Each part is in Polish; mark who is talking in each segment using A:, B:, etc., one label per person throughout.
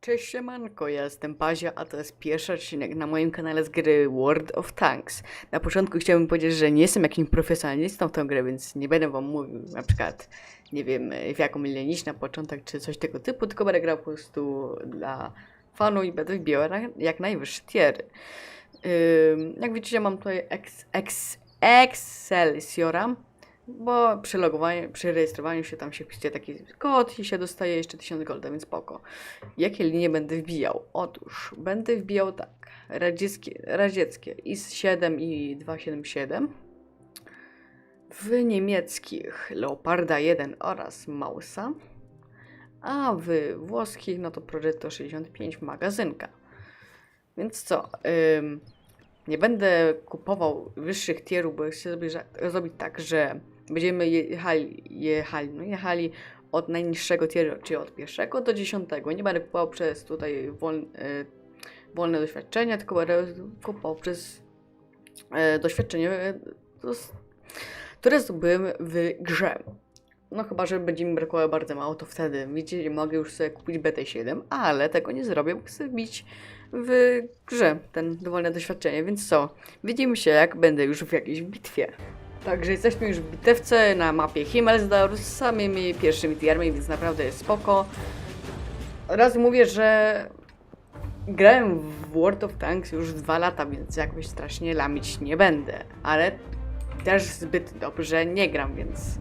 A: Cześć siemanko, ja jestem Pazia, a to jest pierwszy odcinek na moim kanale z gry World of Tanks. Na początku chciałbym powiedzieć, że nie jestem jakimś profesjonalistą w tę grę, więc nie będę wam mówił na przykład, nie wiem, w jaką linę iść na początek, czy coś tego typu, tylko będę grał po prostu dla fanu i będę wbijał na- jak najwyższe tiery. Jak widzicie mam tutaj ex, ex, Excelsiora, bo przy logowaniu, przy rejestrowaniu się tam się wpisuje taki kod i się dostaje jeszcze 1000 golda, więc spoko. Jakie linie będę wbijał? Otóż będę wbijał tak, radzieckie, radzieckie IS-7 i 277 w niemieckich Leoparda 1 oraz Mausa, a w włoskich no to Progetto 65 magazynka. Więc co, ym, nie będę kupował wyższych tierów, bo chcę zrobić tak, że będziemy jechali, jechali, no jechali od najniższego tieru, czyli od pierwszego do dziesiątego. Nie będę kupował przez tutaj wolne, wolne doświadczenia, tylko będę kupował przez e, doświadczenie, e, które zdobyłem w grze. No chyba, że będzie mi brakowało bardzo mało, to wtedy widzicie, mogę już sobie kupić BT7, ale tego nie zrobię, bo chcę bić w grze ten dowolne doświadczenie, więc co? Widzimy się, jak będę już w jakiejś bitwie. Także jesteśmy już w bitewce na mapie Himmelsdorf z samymi pierwszymi tiermi, więc naprawdę jest spoko. Raz mówię, że grałem w World of Tanks już dwa lata, więc jakoś strasznie lamić nie będę. Ale też zbyt dobrze nie gram, więc...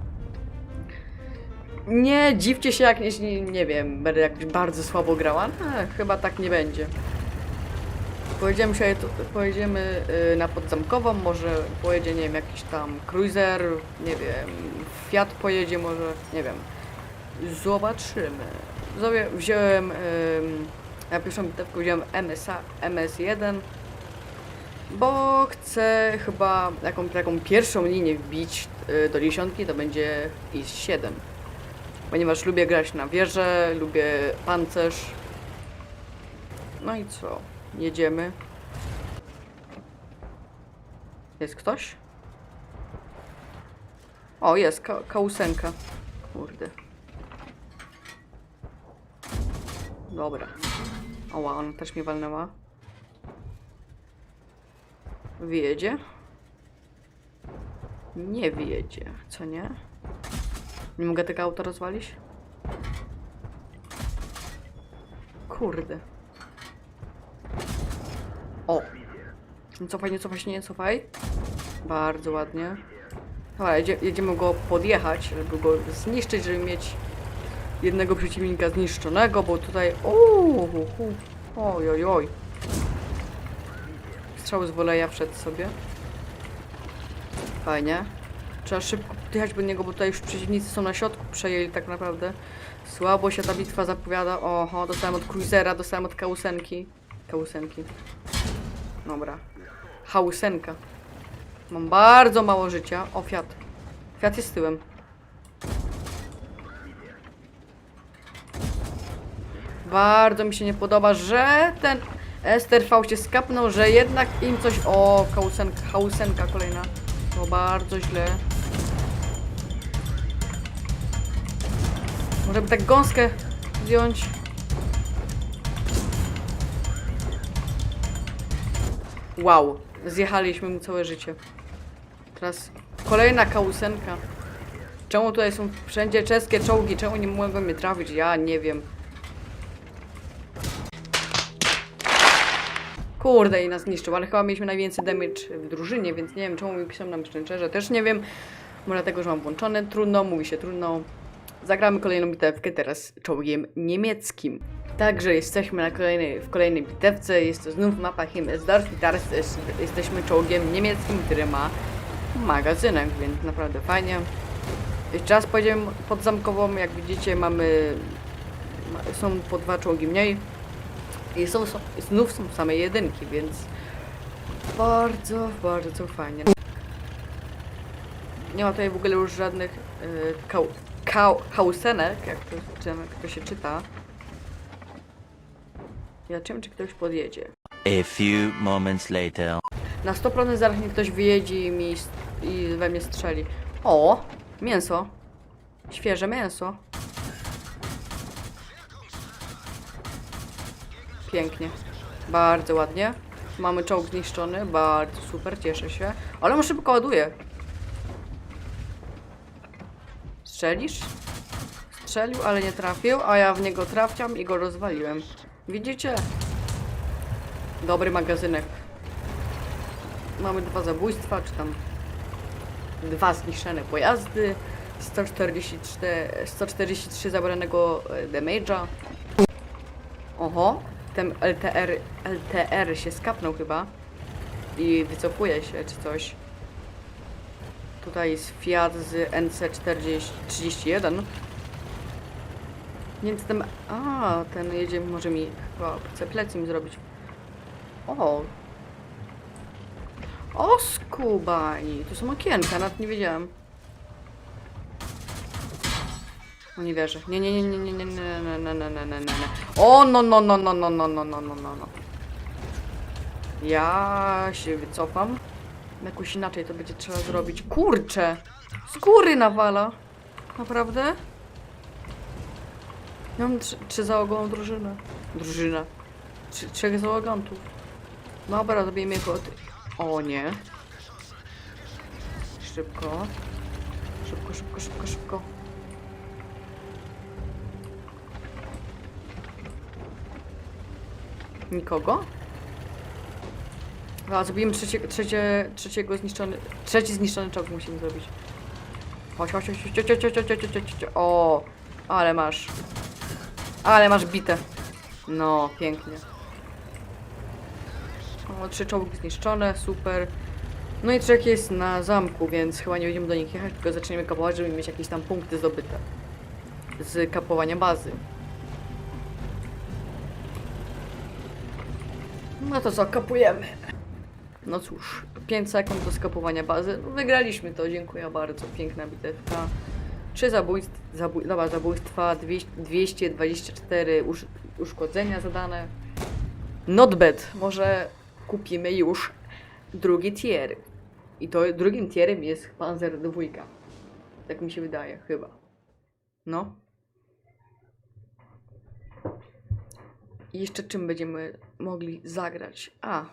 A: Nie dziwcie się, jak nie, nie wiem, będę jakoś bardzo słabo grała. No, chyba tak nie będzie. Pojedziemy się, pojedziemy y, na podzamkową, może pojedzie, nie wiem, jakiś tam cruiser, nie wiem, Fiat pojedzie może, nie wiem. Zobaczymy. Sobie wziąłem, na pierwszą bitewkę wziąłem MSA, MS1, bo chcę chyba jaką, taką pierwszą linię wbić y, do dziesiątki, to będzie IS-7. Ponieważ lubię grać na wieżę, lubię pancerz. No i co? Jedziemy. Jest ktoś? O, jest, ka kausenka. Kurde. Dobra. Oła, ona też mnie walnęła. Wyjedzie? Nie wyjedzie, co nie? Nie mogę tego auta rozwalić? Kurde. O! Nie cofaj, nie cofaj się, nie cofaj. Bardzo ładnie. Dobra, jedzie, jedziemy go podjechać, żeby go zniszczyć, żeby mieć jednego przeciwnika zniszczonego, bo tutaj... Uuu, oj, oj, oj. Strzał z woleja wszedł sobie. Fajnie. Trzeba szybko podjechać do niego, bo tutaj już przeciwnicy są na środku, przejęli tak naprawdę. Słabo się ta bitwa zapowiada. Oho, dostałem od cruisera, dostałem od kausenki. Kausenki. Dobra. Hausenka. Mam bardzo mało życia. O, Fiat. Fiat jest tyłem. Bardzo mi się nie podoba, że ten STRV się skapnął, że jednak im coś... O, kausenka, hausenka kolejna. To bardzo źle. Może by tak gąskę wziąć. Wow, zjechaliśmy mu całe życie. Teraz kolejna kausenka. Czemu tutaj są wszędzie czeskie czołgi? Czemu nie mogą mnie trafić? Ja nie wiem. Kurde, i nas niszczył, ale chyba mieliśmy najwięcej damage w drużynie, więc nie wiem czemu mi piszą na szczęczerze. Też nie wiem. Może dlatego, że mam włączone. Trudno, mówi się trudno. Zagramy kolejną bitewkę teraz czołgiem niemieckim. Także jesteśmy na kolejnej, w kolejnej bitewce. Jest to znów mapa Himmelsdorf i teraz jest, jesteśmy czołgiem niemieckim, który ma magazynek, więc naprawdę fajnie. Jeszcze raz pojedziemy pod zamkową. Jak widzicie, mamy. ma- Są po dwa czołgi mniej. I są, są, znów są same jedynki, więc bardzo, bardzo fajnie. Nie ma tutaj w ogóle już żadnych y, kał, kausenek, jak to, jak to się czyta. Ja czym, czy ktoś podjedzie.
B: A few moments later.
A: Na 100% zaraz mi ktoś wyjedzie i, mi, i we mnie strzeli. O! Mięso. Świeże mięso. Pięknie. Bardzo ładnie. Mamy czołg zniszczony, bardzo super, cieszę się. Ale on szybko ładuje. Strzelisz? Strzelił, ale nie trafił, a ja w niego trafiam i go rozwaliłem. Widzicie? Dobry magazynek. Mamy dwa zabójstwa, czy tam dwa zniszczone pojazdy, 144, 143 zabranego e, damage'a. Oho, ten LTR, LTR się skapnął chyba i wycofuje się czy coś. Tutaj jest Fiat z NC31. Więc ten... A, ten jedzie, może mi chyba chce plecy zrobić. O! O, skubani! Tu są okienka, nawet nie wiedziałam. No nie wierzę. Nie, nie, nie, nie, nie, nie, nie, nie, nie, nie, nie, nie, nie. O, no, no, no, no, no, no, no, no, no, no, no. Ja się wycofam. Jakoś inaczej to będzie trzeba zrobić. Kurczę! Z góry nawala. Naprawdę? Ja mam trzy, trzy załogową drużynę. Drużyna. Trzy, trzech załogantów. Dobra, zabijmy go od... O nie. Szybko. Szybko, szybko, szybko, szybko. Nikogo? A, zrobimy trzecie, trzecie, trzeciego zniszczony... Trzeci zniszczony czołg musimy zrobić. Chodź, chodź, chodź, chodź, chodź, chodź, chodź, chodź, chodź, chodź, chodź. O, ale masz. Ale masz bite. No, pięknie. O, trzy czołgi zniszczone, super. No i trzech jest na zamku, więc chyba nie będziemy do nich jechać, tylko zaczniemy kapować, żeby mieć jakieś tam punkty zdobyte. Z kapowania bazy. No to co, kapujemy. No cóż, 5 sekund do skapowania bazy. No, wygraliśmy to, dziękuję bardzo. Piękna bitewka. Trzy zabójstwa, zabój, dobra, zabójstwa, 200, 224 usz, uszkodzenia zadane. Not bad. Może kupimy już drugi tier. I to drugim tierem jest Panzer dwójka. Tak mi się wydaje, chyba. No. I jeszcze czym będziemy mogli zagrać? A,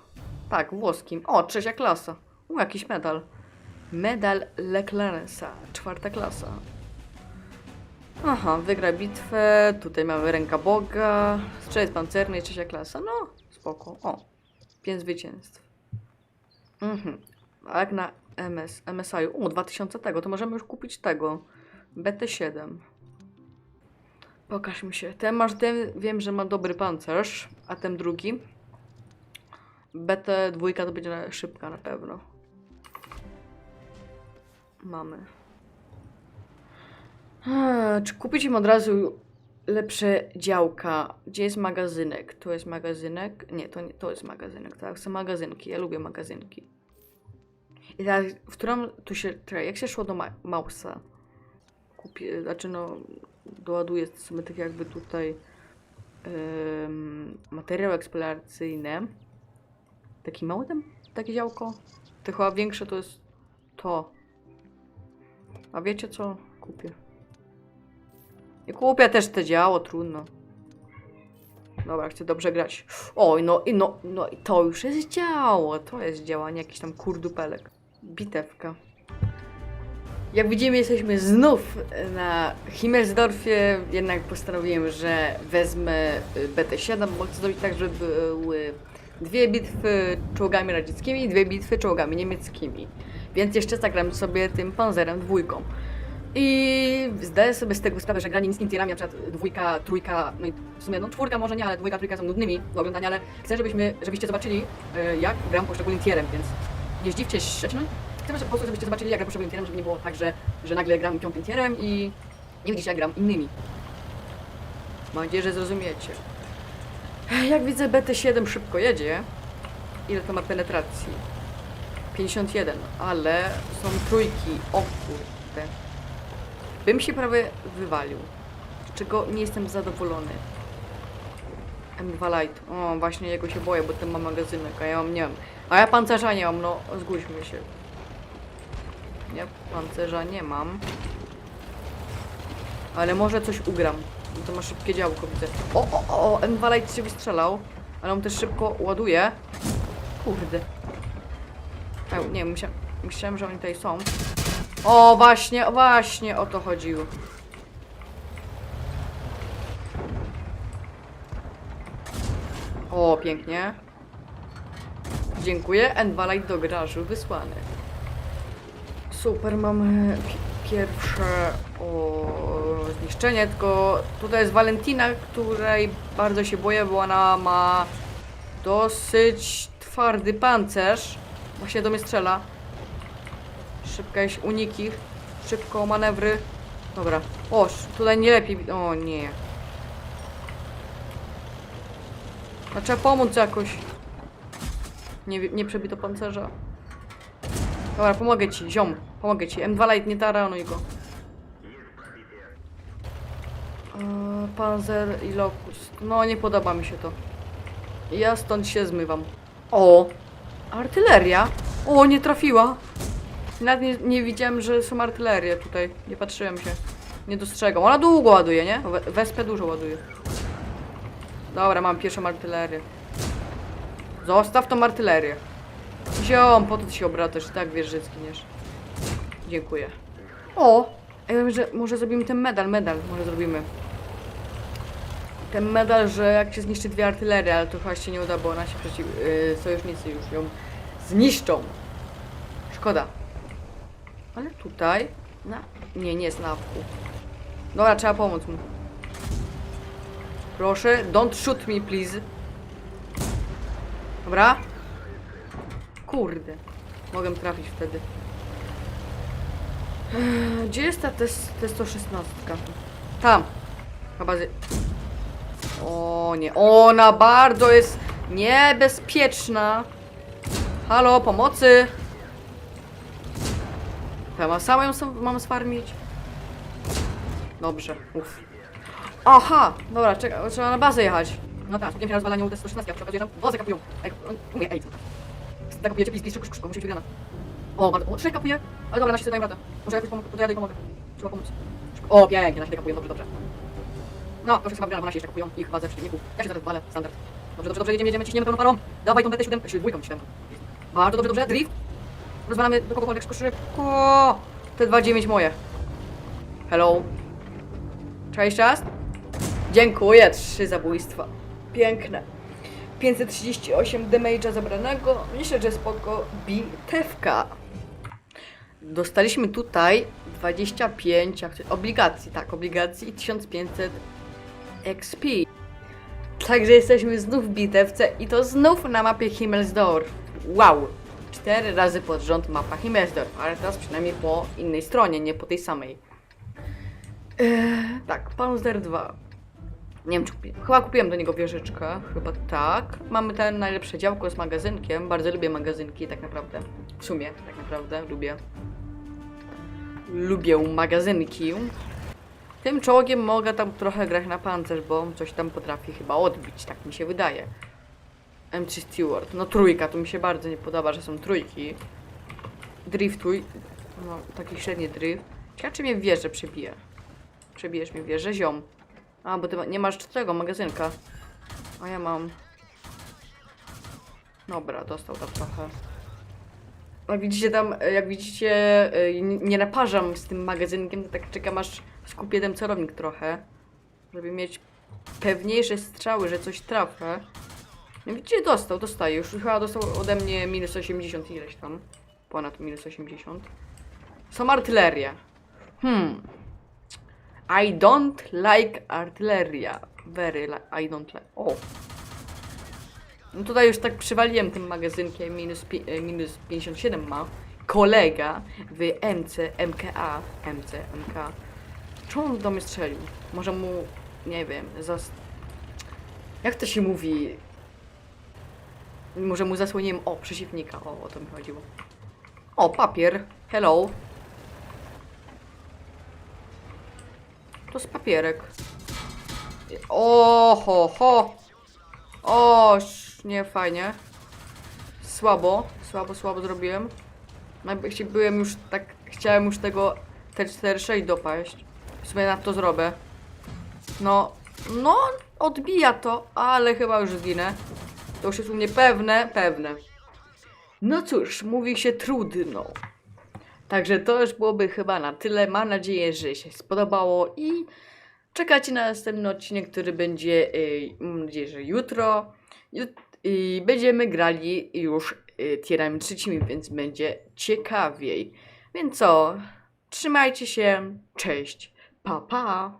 A: tak, włoskim. O, trzecia klasa. U, jakiś medal. Medal Leclerensa, czwarta klasa. Aha, wygra bitwę. Tutaj mamy ręka Boga. Strzelec pancerny, trzecia klasa. No, spoko. O, pięć zwycięstw. Mhm. A jak na MS, MSI? U, 2000 tego, to możemy już kupić tego. BT7. Pokaż mi się. Ten masz, ten wiem, że ma dobry pancerz, a ten drugi. BT2 to będzie szybka na pewno. Mamy. Eee, czy kupić im od razu lepsze działka? Gdzie jest magazynek? Tu jest magazynek. Nie, to nie, to jest magazynek, tak? Są magazynki. Ja lubię magazynki. I teraz, w którą tu się. Czekaj, jak się szło do ma Mausa? Kupię, znaczy no, doładuję sobie tak jakby tutaj em, materiał eksploracyjny. Taki mały ten, takie działko. To chyba większe to jest to. A wiecie co? Kupię. I kupię też te działo, trudno. Dobra, chcę dobrze grać. Oj, no i no, no i to już jest działo. To jest działanie, jakiś tam kurdupelek. Bitewka. Jak widzimy, jesteśmy znów na Himmelsdorfie, jednak postanowiłem, że wezmę y, BT-7, bo chcę zrobić tak, żeby były dwie bitwy czołgami radzieckimi i dwie bitwy czołgami niemieckimi. Więc jeszcze zagram sobie tym panzerem dwójką. I zdaję sobie z tego sprawę, że granie nic tierami, na przykład dwójka, trójka, no i w sumie no czwórka może nie, ale dwójka, trójka są nudnymi do oglądania, ale chcę, żebyśmy, żebyście zobaczyli, y, jak gram poszczególnym tierem, więc nie zdziwcie się, no, chcę, po prostu, żebyście zobaczyli, jak gram poszczególnym tierem, żeby nie było tak, że, że nagle gram piątym tierem i nie widzicie, jak gram innymi. Mam nadzieję, że zrozumiecie. Jak widzę, BT7 szybko jedzie. Ile to ma penetracji? 51, ale są trójki. O kurde. Bym się prawie wywalił. Z czego nie jestem zadowolony. M2 Light. O, właśnie jego się boję, bo ten ma magazynek, a ja mam nie mam. A ja pancerza nie mam, no zgódźmy się. Nie, pancerza nie mam. Ale może coś ugram. No To ma szybkie działko, widzę. O, o, o, M2 Light się wystrzelał. Ale on też szybko ładuje. Kurde. Ej, nie, myślałem, myślałem, że oni tutaj są. O, właśnie, właśnie o to chodziło. O, pięknie. Dziękuję. Envalite do garażu wysłany. Super, mamy pi- pierwsze o, zniszczenie, tylko tutaj jest Valentina, której bardzo się boję, bo ona ma dosyć twardy pancerz. Właśnie do mnie strzela. Szybka jakieś uniki, szybko manewry. Dobra. O, tutaj nie lepiej. O nie. No, trzeba pomóc jakoś. Nie, nie przebito pancerza. Dobra, pomogę ci, ziom. Pomogę ci. M2 Light nie taranuj go. Eee, Panzer i Locust. No, nie podoba mi się to. Ja stąd się zmywam. O! Artyleria! O, nie trafiła! Nawet nie, nie widziałem, że są artylerie tutaj. Nie patrzyłem się. Nie dostrzegam. Ona długo ładuje, nie? We- Wespę dużo ładuje. Dobra, mam pierwszą artylerię. Zostaw tą artylerię. Ziom, po to ty się obratasz, i tak wiesz, że zginiesz. Dziękuję. O! Wiem, że może zrobimy ten medal, medal, może zrobimy. Ten medal, że jak się zniszczy dwie artylerie, ale to chyba się nie uda, bo nasi przeciw... Yy, sojusznicy już ją zniszczą. Szkoda. Ale tutaj... Na... Nie, nie jest na wku. Dobra, trzeba pomóc mu. Proszę, don't shoot me, please. Dobra? Kurde. Mogę trafić wtedy. Eee, Gdzie jest ta tes- T-116? Tam. Chyba z... O nie, ona bardzo jest niebezpieczna. Halo, pomocy. Chyba sama ją mam sfarmić. Dobrze, uff. Aha, dobra, czekaj, trzeba na bazę jechać. No tak, skupiłem się na rozwalaniu te 116, a przy okazji tam wozy kapują. Ej, on- mówię, ej, tak kapujecie, please, please, szybko, musi być wygrana. O, bardzo, o, trzech kapuje, ale dobra, nasi sobie dają radę. Może jakoś pomogę, dojadę i pomogę. Trzeba pomóc. O, pięknie, nasi kapują, dobrze, dobrze. No, to chyba wygrana, bo nasi jeszcze kapują, ich ze przeciwników. Ja się zaraz walę, standard. Dobrze, dobrze, dobrze, jedziemy, jedziemy, ciśniemy pełną parą. Dawaj tą DT7, czy dwójką, siódemką. Bardzo dobrze, dobrze, drift. Rozwalamy do kogokolwiek szybko. Te 2,9 moje. Hello. Jeszcze raz? Dziękuję, trzy zabójstwa. Piękne. 538 damage'a zabranego. Myślę, że spoko bitewka. Dostaliśmy tutaj 25 jak to- obligacji, tak, obligacji i 1500 XP. Także jesteśmy znów w bitewce i to znów na mapie Himmelsdorf. Wow! Cztery razy pod rząd mapa Himmelsdorf, ale teraz przynajmniej po innej stronie, nie po tej samej. Eee, tak, Panzer 2. Nie wiem, czy kupiłem. Chyba kupiłem do niego wieżyczkę. Chyba tak. Mamy ten najlepsze działko z magazynkiem. Bardzo lubię magazynki, tak naprawdę. W sumie, tak naprawdę, lubię. Lubię magazynki. Tym czołgiem mogę tam trochę grać na pancerz, bo coś tam potrafi chyba odbić, tak mi się wydaje. M3 Steward. No trójka, to mi się bardzo nie podoba, że są trójki. Driftuj. No, taki średni drift. Ciekawe, czy mnie wieżę przebije. Przebijesz mi wieżę, ziom. A, bo ty ma, nie masz tego magazynka. A ja mam. Dobra, dostał tam trochę. Jak widzicie tam, jak widzicie, e, nie naparzam z tym magazynkiem, to tak czekam aż skupię ten celownik trochę. Żeby mieć pewniejsze strzały, że coś trafię. Widzicie, dostał, dostaje. Już chyba dostał ode mnie minus 80 ileś tam. Ponad minus 80. Są artylerie. Hmm. I don't like artyleria. Very li- I don't like. O. No tutaj już tak przywaliłem tym magazynkiem. Minus, pi- e, minus 57 ma. Kolega w MC, MKA. MC, MK. Czemu on do mnie strzelił? Może mu, nie wiem. Jak to się mówi? Może mu zasłoniłem, o, przeciwnika, o, o to mi chodziło. O, papier, hello. To jest papierek. O, ho, ho. Nie fajnie. Słabo, słabo, słabo zrobiłem. Byłem już tak, chciałem już tego T46 dopaść. W sumie na to zrobię. No, no, odbija to, ale chyba już zginę. To już jest u mnie pewne, pewne. No cóż, mówi się trudno. Także to już byłoby chyba na tyle. Mam nadzieję, że się spodobało i czekacie na następny odcinek, który będzie, y, mam nadzieję, że jutro. Jut- I będziemy grali już y, tierami trzecimi, więc będzie ciekawiej. Więc co? Trzymajcie się. Cześć. Pa, pa.